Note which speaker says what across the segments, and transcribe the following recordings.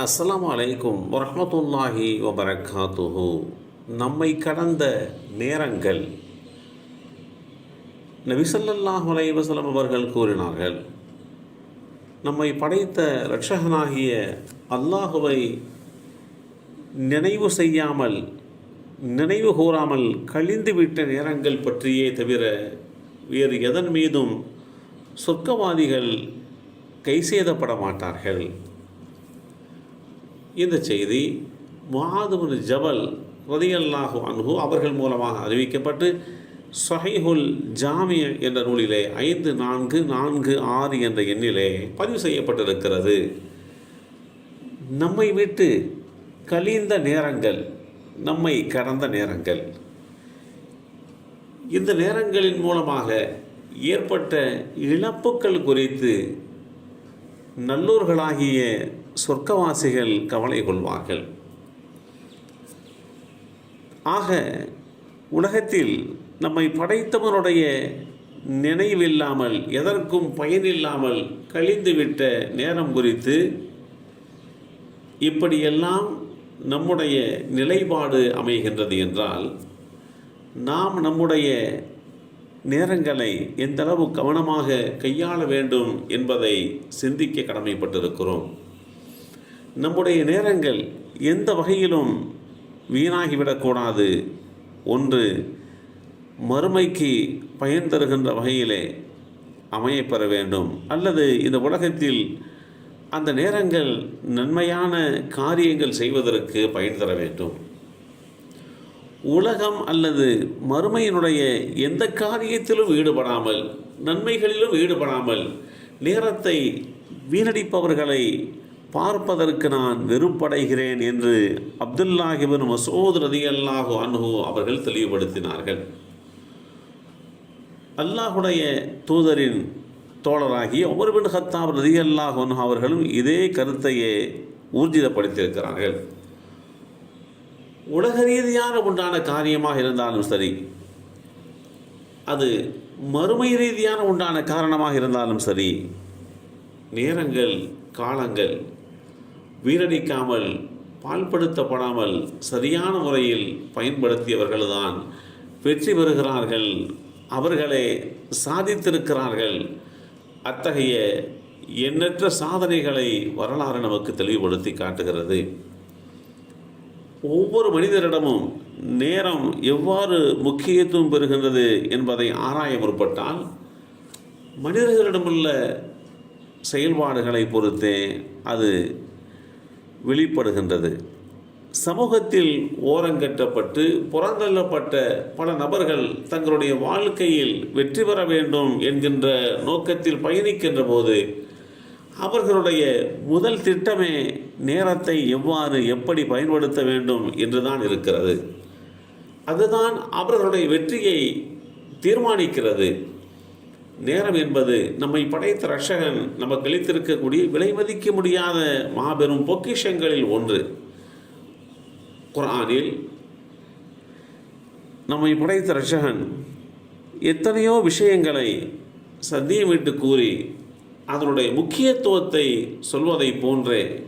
Speaker 1: அஸ்லாம் வலைக்கும் வரமத்துல்லாஹி வபரகாத்துஹு நம்மை கடந்த நேரங்கள் நபிசல்லாஹ் வலைவசலம் அவர்கள் கூறினார்கள் நம்மை படைத்த இரட்சகனாகிய அல்லாஹுவை நினைவு செய்யாமல் நினைவு கூறாமல் கழிந்துவிட்ட நேரங்கள் பற்றியே தவிர வேறு எதன் மீதும் சொர்க்கவாதிகள் கைசேதப்பட மாட்டார்கள். இந்த செய்தி முஆதுபின் ஜபல் ரதியல்லாஹு அன்ஹு அவர்கள் மூலமாக அறிவிக்கப்பட்டு சஹீஹுல் ஜாமிய என்ற நூலிலே ஐந்து நான்கு நான்கு ஆறு என்ற எண்ணிலே பதிவு செய்யப்பட்டிருக்கிறது. நம்மை விட்டு கழிந்த நேரங்கள் நம்மை கடந்த நேரங்கள். இந்த நேரங்களின் மூலமாக ஏற்பட்ட இழப்புக்கள் குறித்து நல்லூர்களாகிய சொர்க்கவாசிகள் கவலை கொள்வார்கள். ஆக உலகத்தில் நம்மை படைத்தவனுடைய நினைவில்லாமல் எதற்கும் பயனில்லாமல் கழிந்துவிட்ட நேரம் குறித்து இப்படியெல்லாம் நம்முடைய நிலைப்பாடு அமைகின்றது என்றால் நாம் நம்முடைய நேரங்களை எந்தளவு கவனமாக கையாள வேண்டும் என்பதை சிந்திக்க கடமைப்பட்டிருக்கிறோம். நம்முடைய நேரங்கள் எந்த வகையிலும் வீணாகிவிடக்கூடாது. ஒன்று மறுமைக்கு பயன் தருகின்ற வகையிலே அமையப்பெற வேண்டும். அல்லது இந்த உலகத்தில் அந்த நேரங்கள் நன்மையான காரியங்கள் செய்வதற்கு பயன் தர வேண்டும். உலகம் அல்லது மறுமையினுடைய எந்த காரியத்திலும் ஈடுபடாமல் நன்மைகளிலும் ஈடுபடாமல் நேரத்தை வீணடிப்பவர்களை பார்ப்பதற்கு நான் வெறுப்படைகிறேன் என்று அப்துல்லாஹிபின் மசூத் ரதி அல்லாஹு அன்ஹு அவர்கள் தெளிவுபடுத்தினார்கள். அல்லாஹுடைய தூதரின் தோழராகிய உமர் பின் ஹத்தாப் ரதி அல்லாஹ் அன்ஹு அவர்களும் இதே கருத்தையே ஊர்ஜிதப்படுத்தியிருக்கிறார்கள். உலக ரீதியான உண்டான காரியமாக இருந்தாலும் சரி அது மறுமை ரீதியான உண்டான காரணமாக இருந்தாலும் சரி நேரங்கள் காலங்கள் வீணடிக்காமல் பால்படுத்தப்படாமல் சரியான முறையில் பயன்படுத்தியவர்கள்தான் வெற்றி பெறுகிறார்கள். அவர்களே சாதித்திருக்கிறார்கள். அத்தகைய எண்ணற்ற சாதனைகளை வரலாறு நமக்கு தெளிவுபடுத்தி காட்டுகிறது. ஒவ்வொரு மனிதரிடமும் நேரம் எவ்வாறு முக்கியத்துவம் பெறுகின்றது என்பதை ஆராய முற்பட்டால் மனிதர்களிடமுள்ள செயல்பாடுகளை பொறுத்தே அது வெளிப்படுகின்றது. சமூகத்தில் ஓரங்கட்டப்பட்டு புறந்தள்ளப்பட்ட பல நபர்கள் தங்களுடைய வாழ்க்கையில் வெற்றி பெற வேண்டும் என்கின்ற நோக்கத்தில் பயணிக்கின்ற போது அவர்களுடைய முதல் திட்டமே நேரத்தை எவ்வாறு எப்படி பயன்படுத்த வேண்டும் என்றுதான் இருக்கிறது. அதுதான் அவர்களுடைய வெற்றியை தீர்மானிக்கிறது. நேரம் என்பது நம்மை படைத்த ரஷகன் நமக்கு அளித்திருக்கக்கூடிய விலை மதிக்க முடியாத மாபெரும் பொக்கிஷங்களில் ஒன்று. குரானில் நம்மை படைத்த ரஷகன் எத்தனையோ விஷயங்களை சத்தியமிட்டு கூறி அதனுடைய முக்கியத்துவத்தை சொல்வதை போன்றே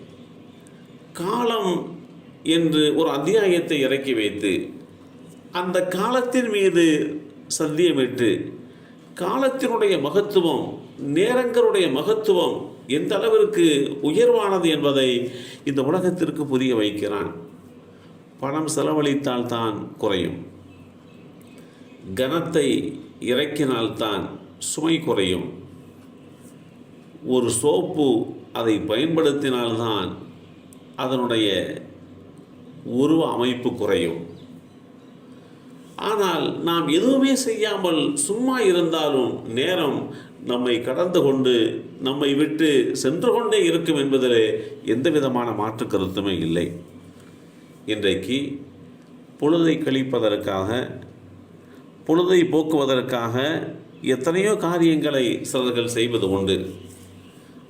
Speaker 1: காலம் என்று ஒரு அத்தியாயத்தை இறக்கி வைத்து அந்த காலத்தின் மீது சத்தியமிட்டு காலத்தினுடைய மகத்துவம் நேரங்களுடைய மகத்துவம் எந்த அளவிற்கு உயர்வானது என்பதை இந்த உலகத்திற்கு புரிய வைக்கிறான். பணம் செலவழித்தால் தான் குறையும். கனத்தை இறக்கினால்தான் சுமை குறையும். ஒரு சோப்பு அதை பயன்படுத்தினால்தான் அதனுடைய உருவ அமைப்பு குறையும். ஆனால் நாம் எதுவுமே செய்யாமல் சும்மா இருந்தாலும் நேரம் நம்மை கடந்து கொண்டு நம்மை விட்டு சென்று கொண்டே இருக்கும் என்பதிலே எந்த விதமான மாற்று கருத்துமே இல்லை. இன்றைக்கு பொழுதை கழிப்பதற்காக பொழுதை போக்குவதற்காக எத்தனையோ காரியங்களை சிலர்கள் செய்வது உண்டு.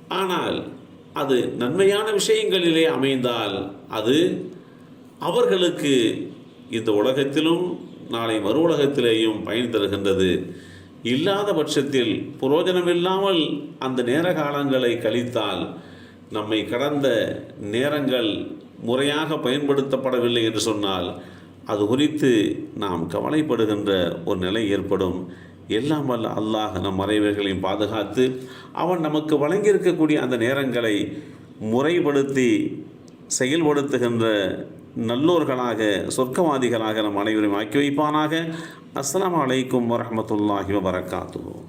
Speaker 1: ஆனால் அது நன்மையான விஷயங்களிலே அமைந்தால் அது அவர்களுக்கு இந்த உலகத்திலும் நாளை மறு உலகத்திலேயும் பயன் தருகின்றது. இல்லாத பட்சத்தில் புரோஜனமில்லாமல் அந்த நேர காலங்களை கழித்தால் நம்மை கடந்த நேரங்கள் முறையாக பயன்படுத்தப்படவில்லை என்று சொன்னால் அது குறித்து நாம் கவலைப்படுகின்ற ஒரு நிலை ஏற்படும். எல்லாம் வல்ல அல்லாஹ் நம் மறைவர்களையும் பாதுகாத்து அவன் நமக்கு வழங்கியிருக்கக்கூடிய அந்த நேரங்களை முறைப்படுத்தி செயல்படுத்துகின்ற நல்லோர்களாக சொர்க்கவாதிகளாக நம் அனைவரும் ஆக்கி வைப்பானாக. அஸ்லாம் அலைக்கும் வரமத்துல்லாஹி வபரகாத்துஹு.